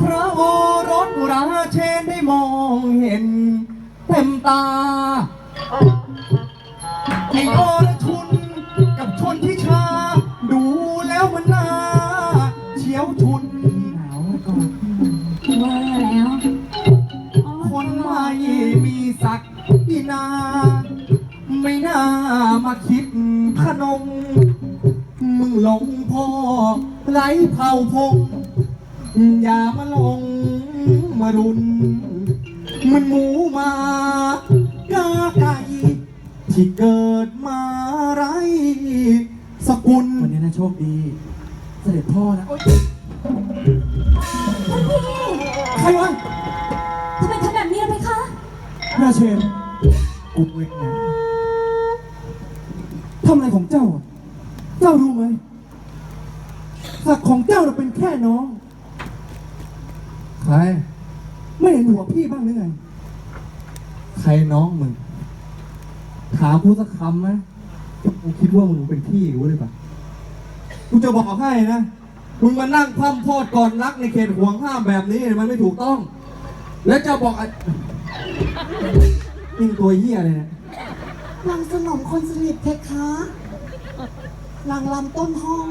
พระโอรสราเชนได้มองเห็นเต็มตาไอ้อรชุนกับชนทิชา ดูแล้วมันน่าเฉียวชุนหนาวก่อนว่าแล้วคนไม่มีศักดินา ไม่น่ามาคิดขนมมึงหลงพ่อไร้เผ่าพง อย่ามาลงมารุน มันหมูมากาไก่ที่เกิดมาไร สกุลวันนี้นะโชคดี เสด็จพ่อนะโอ๊ยใครวะทำไมทำแบบนี้ล่ะเพคะ ราเชนกูเองนะทำอะไรของเจ้าอะเจ้ารู้ไหมศักของเจ้าน่ะเป็นแค่น้อง ใคร ไม่เห็นหัวพี่บ้างหรือไง ใครน้องมึง ถามกูสักคำไหมกูคิดว่ามึงเป็นพี่กูหรือเปล่ากูจะบอกให้นะ มึงมานั่งพร่ำโพอดก่อนรักในเขตห่วงห้ามแบบนี้มันไม่ถูกต้อง แล้วจะบอกอะนิ่งตัวเหี้ยเลยนี่ยนางสนมคนสนิทเพคะ นางลำต้นห้อง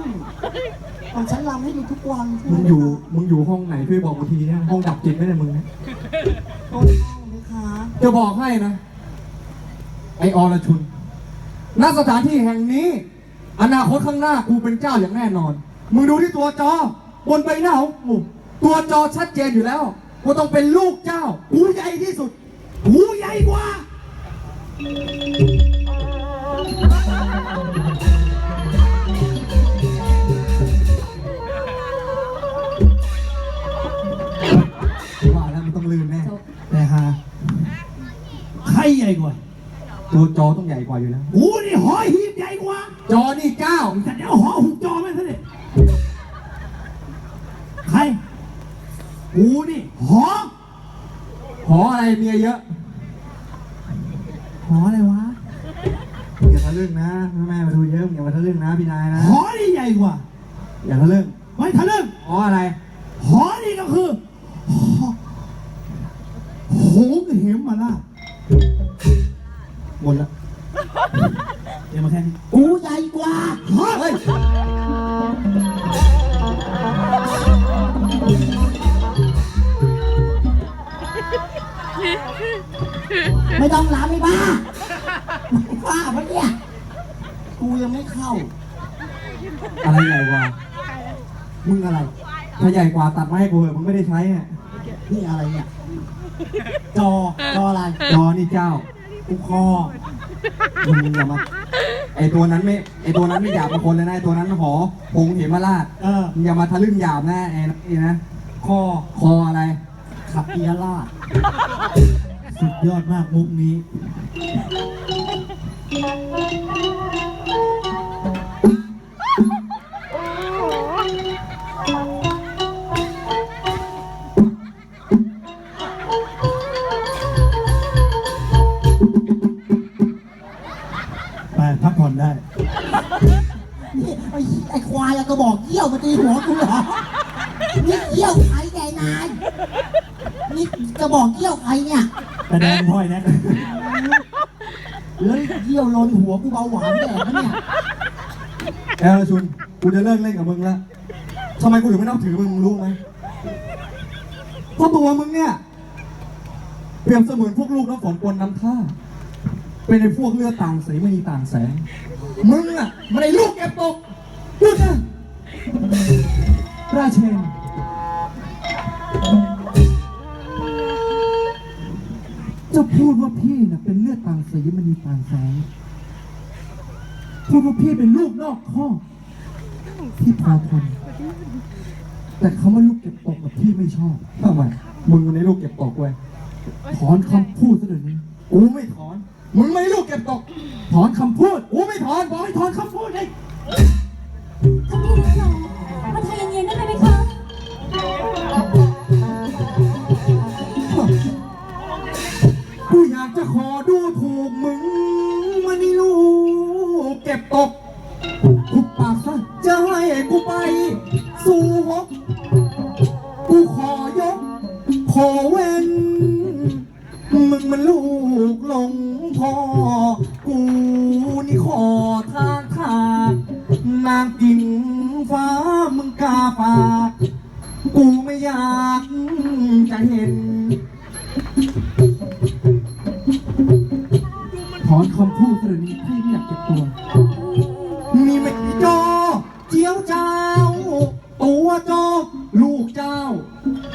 ของฉันลำให้ดูทุกวันมึงอยู่ มึงอยู่ห้องไหนช่วยบอกกูทีเนี่ยห้องดับจิตไม่ได้มึงนะต้นห้องเพคะจะบอกให้นะ ไออรชุนณสถานที่แห่งนี้ อนาคตข้างหน้ากูเป็นเจ้าอย่างแน่นอน มึงดูที่ตัวจอบนใบหน้าของกูตัวจอชัดเจนอยู่แล้วกูต้องเป็นลูกเจ้ากูใหญ่ที่สุดกูใหญ่กว่าว่า ใครใหญ่กว่าตัวจอต้องใหญ่กว่าอยู่แล้วกูนี่หอหีบใหญ่กว่า จอนี่เก้าแต่เดี๋ยวหอหุบจอไหมท่านเนี่ยใครกูนี่หอหออะไรเมียเยอะหออะไรวะอย่าทะลึ่งนะแม่มาดูเยอะอย่ามาทะลึ่งนะพี่นายนะหอนี่ใหญ่กว่า อย่าทะลึ่งไม่ทะลึ่งหออะไรหอนี่ก็คือหอหงส์เหมมาล่า หมดละเดี๋ยวมาแค่นี้กูใหญ่กว่าหอเฮ้ยไม่ต้องลำไม่บ้าบ้าปะเนี่ยกูยังไม่เข้า อะไรใหญ่กว่า มึงอะไร ถ้าใหญ่กว่าตัดมาให้กูเถอะมึงไม่ได้ใช้อะนี่อะไรเนี่ย จอ จออะไร จอนี่เจ้า กูคอมึงอย่ามาไอตัวนั้นไม่ไอตัวนั้นไม่หยาบเป็นคนเลยนะไอตัวนั้นหอพงเหมราชเออมึงอย่ามาทะลึ่งหยาบนะไอ้ไอ้นะคอคออะไร ขับเปียร่าดสุดยอดมากมุกนี้ไป พักผ่อนได้ นี่ไอ้ไอ้ควายอะก็บอกเยี่ยวมาตีหัวกูเหรอ นี่เยี่ยวใครแกนาย นี่จะบอกเยี่ยวใครเนี่ย แต่แดงพ่อยนะแล้วเยี่ยวลนหัวกูเบาหวานแดกนะเนี่ย แอลชุนกูจะเลิกเล่นกับมึงแล้วทำไมกูถึงไม่นับถือมึงมึงรู้ไหมเพราะตัวมึงเนี่ย เปรียบเสมือนพวกลูกน้ำฝนปนน้ำท่า เป็นในพวกเลือดต่างสีไม่มีต่างแสง มึงอะมันไอ้ลูกเก็บตกหยุดนะราเชน จะพูดว่าพี่น่ะเป็นเลือดต่างสีมันมีต่างแสง พูดว่าพี่เป็นลูกนอกข้อกพี่พอทนแต่คำว่าลูกเก็บตกกับพี่ไม่ชอบทำไมมึงมันลูกเก็บตกเว้ยถอนคำพูดซะเดี๋ยวนี้กูไม่ถอน มึงไม่ลูกเก็บตก ถอนคำพูดกูไม่ถอน บอกให้ถอนคำพูดเลยท่านพี่ทั้งสองมาทายเย็นๆได้ไหมเพคะกูอยากจะขอดูถูกมึงมันนี่ลูกเก็บตกหุบปากซะจะให้กูไป สู่หก มันลูกหลงพอกูนี่ขอทางทางนางกิ่งฟ้ามึงกาปากกูไม่อยากจะเห็น ถอนคำพูดเรื่องนี้พี่ไม่อยากเก็บตัว มีไม่กี่จอเจียวเจ้า ตัวจอลูกเจ้า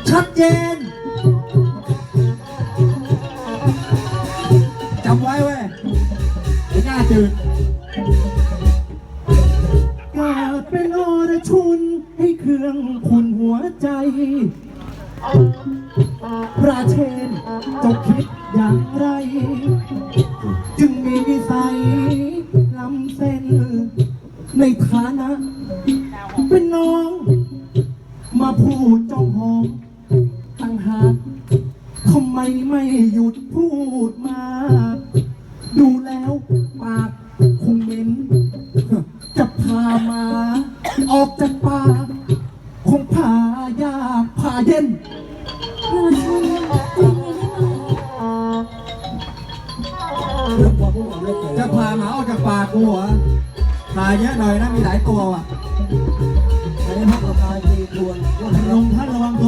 ชัดเจน จำไว้เว้ยไอ้หน้าจืดเกิดเป็นอรชุนให้เครื่องคุณหัวใจพระเชนเจ้าคิดอย่างไร จึงมีวิสัยลำเส้น ในฐานะ เป็นน้อง มาพูดจองหอง ทำไมไม่หยุดพูดมา ดูแล้วปากคงเหม็นจะพามา ออกจากป่าคงพายากพาเย็น จะพาหมาออกจากป่ากูเหรอตายเยอะหน่อยนะมีหลายตัวอะ อันนี้พักกรบตายตีควลงท่านระวังตัว